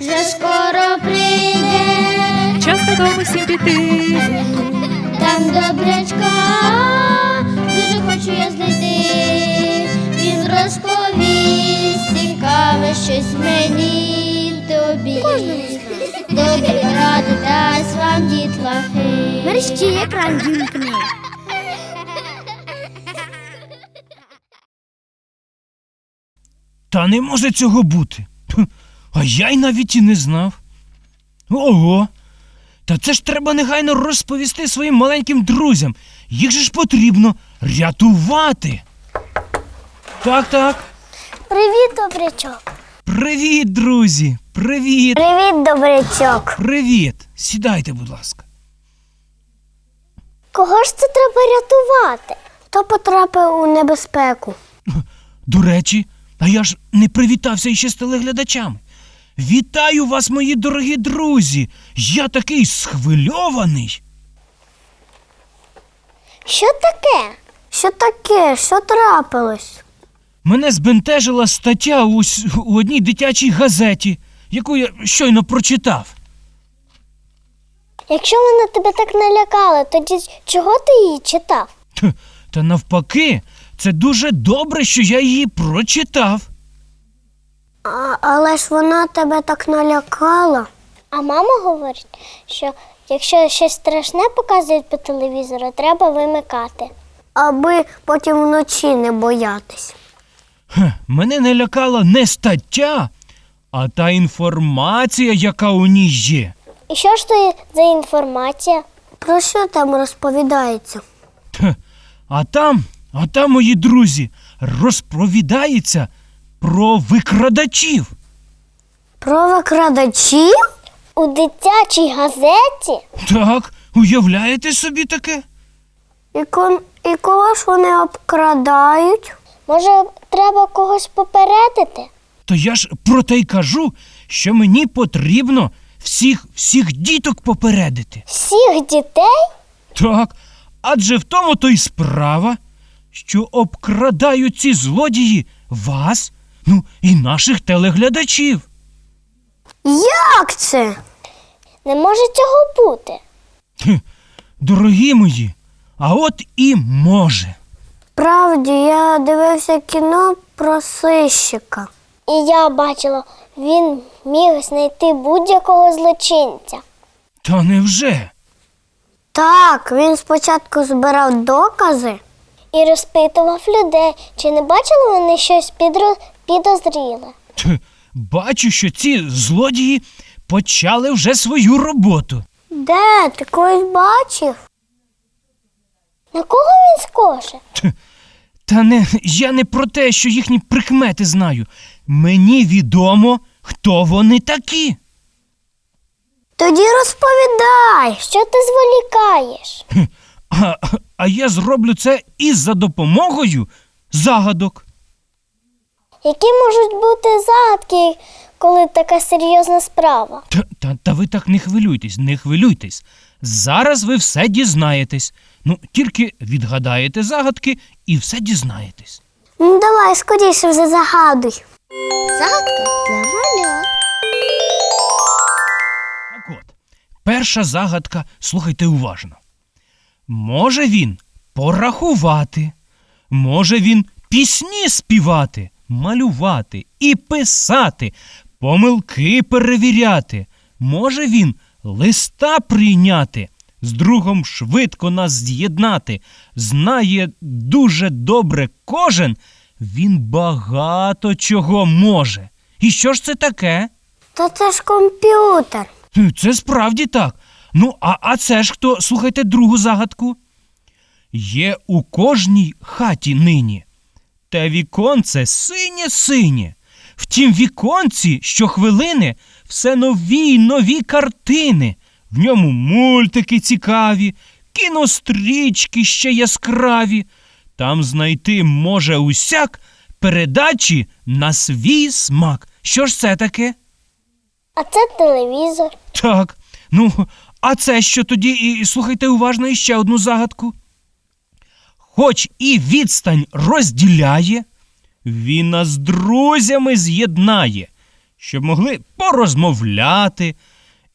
вже скоро прийде, Час додому всім піти. там добрячка, дуже хочу я знайти. Він розповість цікаве щось мені й тобі. Добрі ради дасть вам дітлахи. Мерщі екран вімкни. Та не може цього бути. А я й навіть і не знав. Ого. Та це ж треба негайно розповісти своїм маленьким друзям. Їх же ж потрібно рятувати. Так, так. Привіт, добрячок. Привіт, друзі. Привіт. Привіт, добрячок. Привіт. Сідайте, будь ласка. Кого ж це треба рятувати? Хто потрапив у небезпеку? До речі, а я ж не привітався іще з телеглядачами. Вітаю вас, мої дорогі друзі! Я такий схвильований. Що таке? Що таке? Що трапилось? Мене збентежила стаття у, с- у одній дитячій газеті, яку я щойно прочитав. Якщо вона тебе так налякала, тоді чого ти її читав? Тх, Та навпаки, це дуже добре, що я її прочитав. А, але ж вона тебе так налякала. А мама говорить, що якщо щось страшне показують по телевізору, треба вимикати. Аби потім вночі не боятись. Хе, мене не лякала не стаття, а та інформація, яка у ній є. І що ж то за інформація? Про що там розповідається? Тх, А там, а там, мої друзі, розповідається про викрадачів. Про викрадачів? У дитячій газеті? Так, уявляєте собі таке? І, кон... І кого ж вони обкрадають? Може, треба когось попередити? То я ж про те й кажу, що мені потрібно всіх всіх діток попередити. Всіх дітей? Так, адже в тому то й справа, що обкрадають ці злодії вас, ну і наших телеглядачів. Як це? Не може цього бути. Хе, Дорогі мої, а от і може. Правді, я дивився кіно про сищика. І я бачила, він міг знайти будь-якого злочинця. Та невже? Так, він спочатку збирав докази і розпитував людей, чи не бачили вони щось підро... підозріле. Тх, Бачу, що ці злодії почали вже свою роботу. Де? Ти когось бачив? На кого він схоже? Та не, я не про те, що їхні прикмети знаю. Мені відомо, хто вони такі. Тоді розповідай, що ти зволікаєш. А, а я зроблю це і за допомогою загадок. Які можуть бути загадки, коли така серйозна справа? Та, та, та ви так не хвилюйтесь, не хвилюйтесь. Зараз ви все дізнаєтесь. Ну, тільки відгадаєте загадки і все дізнаєтесь. Ну давай скоріше вже загадуй. Загадка для маля. Так от, перша загадка, слухайте уважно. Може він порахувати, може він пісні співати, малювати і писати, помилки перевіряти, може він листа прийняти, з другом швидко нас з'єднати, знає дуже добре кожен, він багато чого може. І що ж це таке? Та це ж комп'ютер. Це справді так. Ну, а, а це ж хто? Слухайте другу загадку. Є у кожній хаті нині. Те віконце синє синє. В тім віконці щохвилини все нові й нові картини. В ньому мультики цікаві, кінострічки ще яскраві. Там знайти може усяк передачі на свій смак. Що ж це таке? А це телевізор. Так. Ну, а це що тоді? І слухайте уважно іще одну загадку. Хоч і відстань розділяє, він нас з друзями з'єднає. щоб могли порозмовляти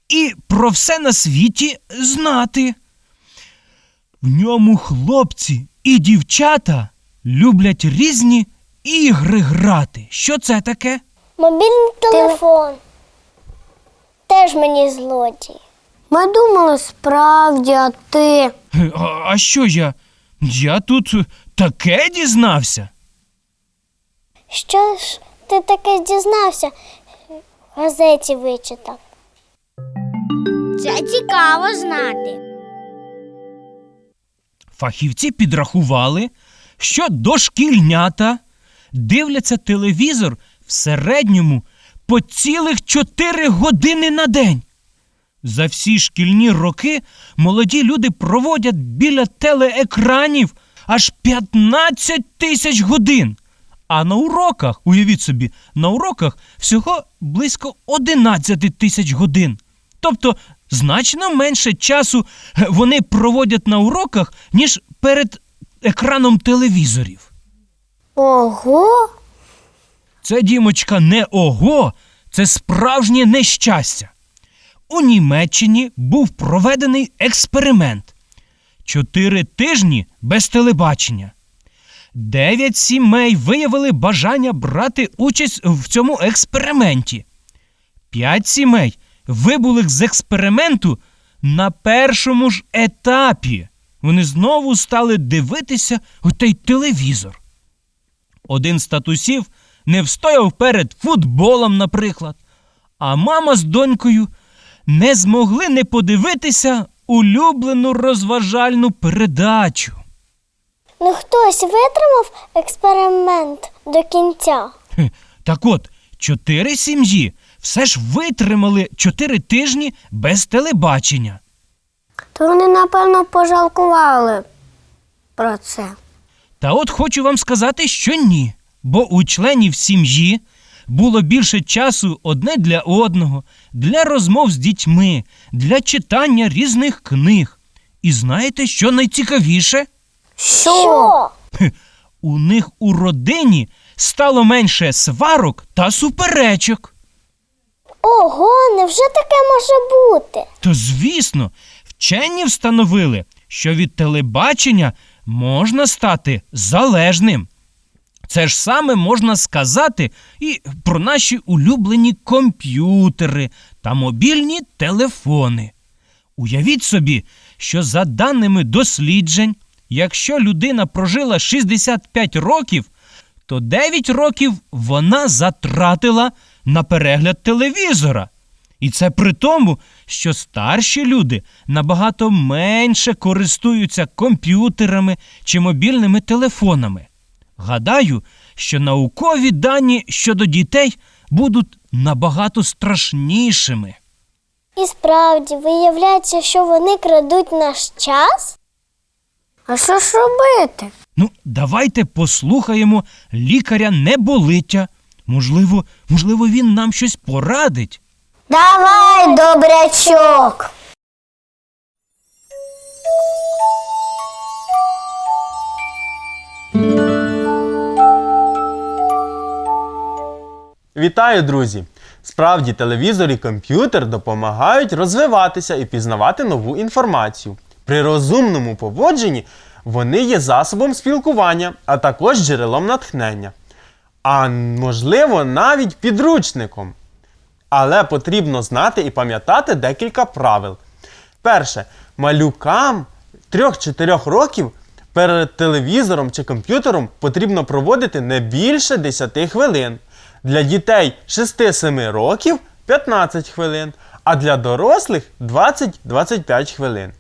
і про все на світі знати. В ньому хлопці і дівчата люблять різні ігри грати. Що це таке? Мобільний телефон. Теж мені злодій. Ми думали справді, а ти. А, а що я? Я тут таке дізнався. Що ж ти таке дізнався? В газеті вичитав. Це цікаво знати. Фахівці підрахували, що дошкільнята дивляться телевізор в середньому по цілих 4 години на день. За всі шкільні роки молоді люди проводять біля телеекранів аж 15 тисяч годин. А на уроках, уявіть собі, на уроках всього близько 11 тисяч годин. Тобто значно менше часу е, вони проводять на уроках, ніж перед екраном телевізорів. Ого. Це, дімочка, не ого, це справжнє нещастя. У Німеччині був проведений експеримент. Чотири тижні без телебачення. Дев'ять сімей виявили бажання брати участь в цьому експерименті. П'ять сімей вибули з експерименту на першому ж етапі. Вони знову стали дивитися у той телевізор. Один з татусів не встояв перед футболом, наприклад, а мама з донькою не змогли не подивитися улюблену розважальну передачу. Ну хтось витримав експеримент до кінця. Хе, Так от, чотири сім'ї все ж витримали чотири тижні без телебачення. То вони, напевно, пожалкували про це. Та от хочу вам сказати, що ні. Бо у членів сім'ї було більше часу одне для одного, для розмов з дітьми, для читання різних книг. І знаєте, що найцікавіше? Що? У них у родині стало менше сварок та суперечок. Ого, невже таке може бути? То звісно, вчені встановили, що від телебачення можна стати залежним. Це ж саме можна сказати і про наші улюблені комп'ютери та мобільні телефони. Уявіть собі, що за даними досліджень, якщо людина прожила 65 років, то 9 років вона затратила на перегляд телевізора. І це при тому, що старші люди набагато менше користуються комп'ютерами чи мобільними телефонами. Гадаю, що наукові дані щодо дітей будуть набагато страшнішими. І справді, виявляється, що вони крадуть наш час? А що ж робити? Ну, давайте послухаємо лікаря неболиття. Можливо, можливо, він нам щось порадить. Давай, добрячок. Вітаю, друзі! Справді, телевізор і комп'ютер допомагають розвиватися і пізнавати нову інформацію. При розумному поводженні вони є засобом спілкування, а також джерелом натхнення. А можливо, навіть підручником. Але потрібно знати і пам'ятати декілька правил. Перше, малюкам 3-4 років перед телевізором чи комп'ютером потрібно проводити не більше 10 хвилин. Для дітей 6-7 років 15 хвилин, а для дорослих 20-25 хвилин.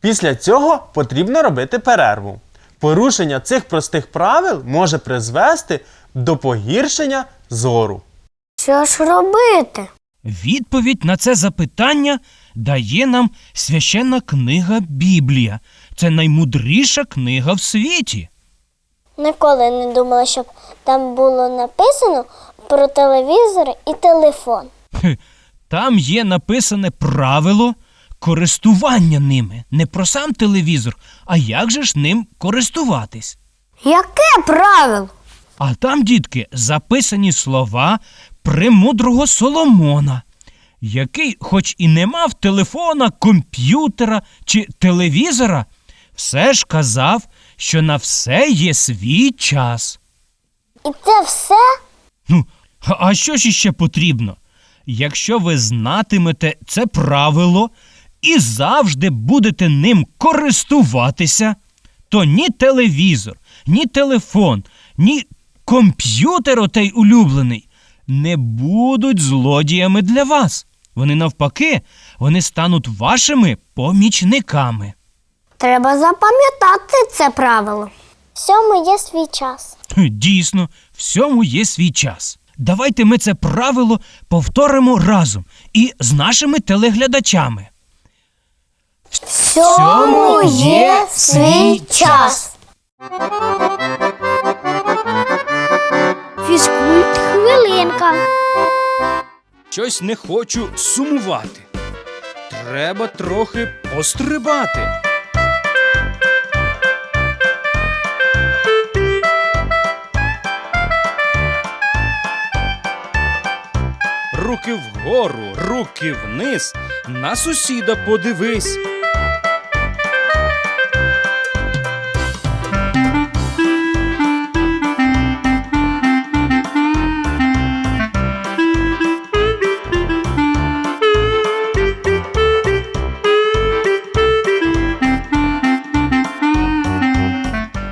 Після цього потрібно робити перерву. Порушення цих простих правил може призвести до погіршення зору. Що ж робити? Відповідь на це запитання дає нам священна книга Біблія. Це наймудріша книга в світі. Ніколи не думала, щоб там було написано про телевізор і телефон. Там є написане правило користування ними. Не про сам телевізор, а як же ж ним користуватись. Яке правило? А там, дітки, записані слова премудрого Соломона, який, хоч і не мав телефона, комп'ютера чи телевізора, все ж казав, що на все є свій час. І це все? Ну, а що ж іще потрібно? Якщо ви знатимете це правило і завжди будете ним користуватися, то ні телевізор, ні телефон, ні комп'ютер отей улюблений не будуть злодіями для вас. Вони навпаки, вони стануть вашими помічниками. Треба запам'ятати це правило. Всьому є свій час. Дійсно, всьому є свій час. Давайте ми це правило повторимо разом і з нашими телеглядачами. Всьому є свій час. Фізкульт хвилинка. Щось не хочу сумувати. Треба трохи пострибати. Руки вгору, руки вниз, на сусіда подивись.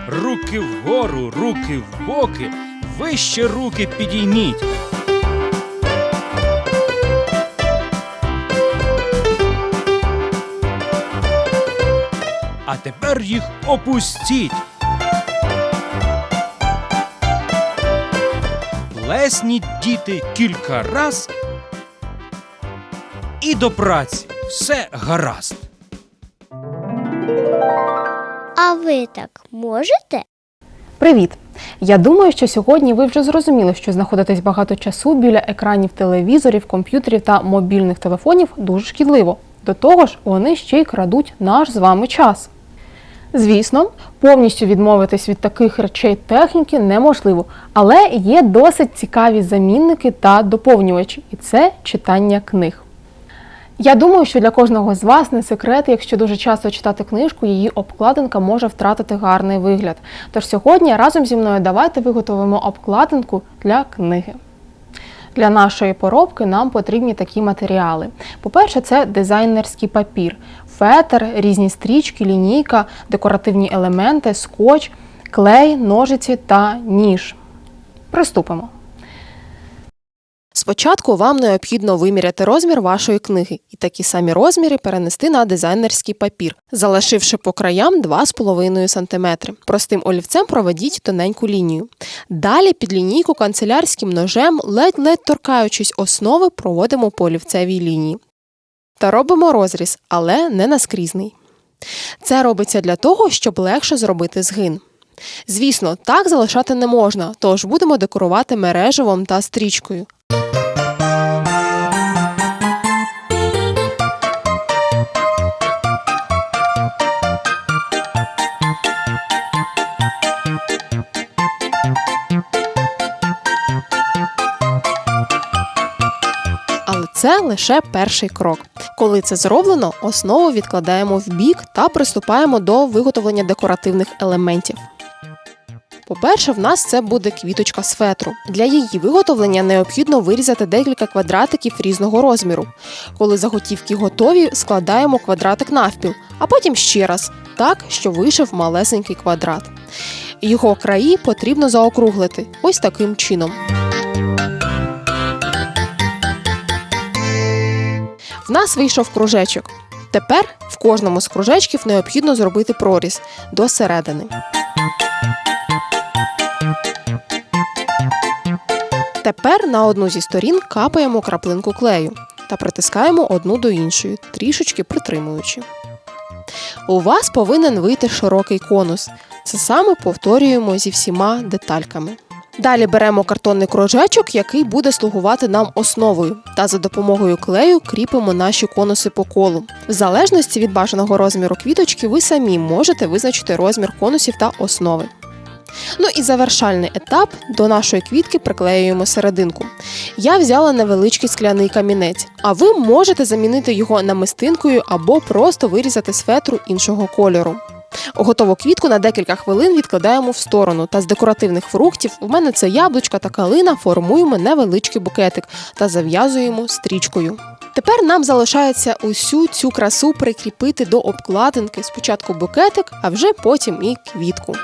Руки вгору, руки в боки, вище руки підійміть. А тепер їх опустіть. Плесніть діти кілька раз. І до праці все гаразд. А ви так можете? Привіт! Я думаю, що сьогодні ви вже зрозуміли, що знаходитись багато часу біля екранів телевізорів, комп'ютерів та мобільних телефонів дуже шкідливо. До того ж, вони ще й крадуть наш з вами час. Звісно, повністю відмовитись від таких речей техніки неможливо, але є досить цікаві замінники та доповнювачі, і це читання книг. Я думаю, що для кожного з вас не секрет, якщо дуже часто читати книжку, її обкладинка може втратити гарний вигляд. Тож сьогодні разом зі мною давайте виготовимо обкладинку для книги. Для нашої поробки нам потрібні такі матеріали. По-перше, це дизайнерський папір, фетр, різні стрічки, лінійка, декоративні елементи, скотч, клей, ножиці та ніж. Приступимо. Спочатку вам необхідно виміряти розмір вашої книги і такі самі розміри перенести на дизайнерський папір, залишивши по краям 2,5 см. Простим олівцем проведіть тоненьку лінію. Далі під лінійку канцелярським ножем, ледь-ледь торкаючись основи, проводимо по олівцевій лінії. Та робимо розріз, але не наскрізний. Це робиться для того, щоб легше зробити згин. Звісно, так залишати не можна, тож будемо декорувати мереживом та стрічкою. Це лише перший крок. Коли це зроблено, основу відкладаємо в бік та приступаємо до виготовлення декоративних елементів. По-перше, в нас це буде квіточка з. Для її виготовлення необхідно вирізати декілька квадратиків різного розміру. Коли заготівки готові, складаємо квадратик навпіл, а потім ще раз, так, що вийшов малесенький квадрат. Його краї потрібно заокруглити ось таким чином. В нас вийшов кружечок. Тепер в кожному з кружечків необхідно зробити проріз до середини. Тепер на одну зі сторін капаємо краплинку клею та притискаємо одну до іншої, трішечки притримуючи. У вас повинен вийти широкий конус. Це саме повторюємо зі всіма детальками. Далі беремо картонний кружечок, який буде слугувати нам основою, та за допомогою клею кріпимо наші конуси по колу. В залежності від бажаного розміру квіточки, ви самі можете визначити розмір конусів та основи. Ну і завершальний етап до нашої квітки приклеюємо серединку. Я взяла невеличкий скляний камінець, а ви можете замінити його намистинкою або просто вирізати з фетру іншого кольору. Готову квітку на декілька хвилин відкладаємо в сторону, та з декоративних фруктів в мене це яблучка та калина формуємо невеличкий букетик та зав'язуємо стрічкою. Тепер нам залишається усю цю красу прикріпити до обкладинки спочатку букетик, а вже потім і квітку.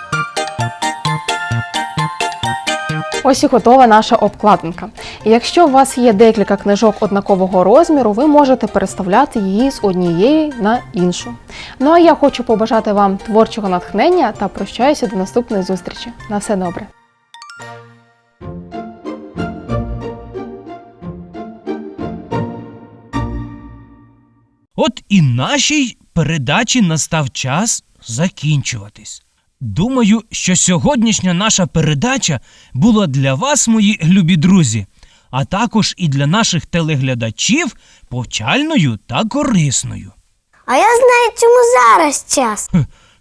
Ось і готова наша обкладинка. Якщо у вас є декілька книжок однакового розміру, ви можете переставляти її з однієї на іншу. Ну а я хочу побажати вам творчого натхнення та прощаюся до наступної зустрічі. На все добре. От і нашій передачі настав час закінчуватись. Думаю, що сьогоднішня наша передача була для вас, мої любі друзі, а також і для наших телеглядачів повчальною та корисною. А я знаю, чому зараз час.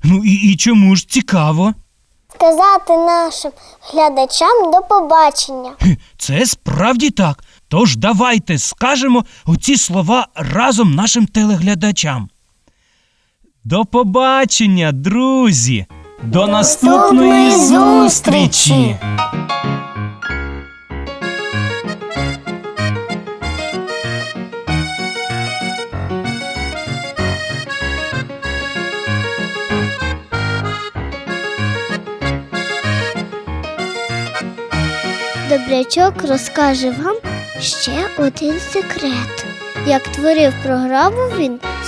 Ну і, і чому ж цікаво? Сказати нашим глядачам до побачення. Хе, Це справді так. Тож давайте скажемо оці слова разом нашим телеглядачам. До побачення, друзі! До наступної зустрічі! Добрячок розкаже вам ще один секрет. Як творив програму він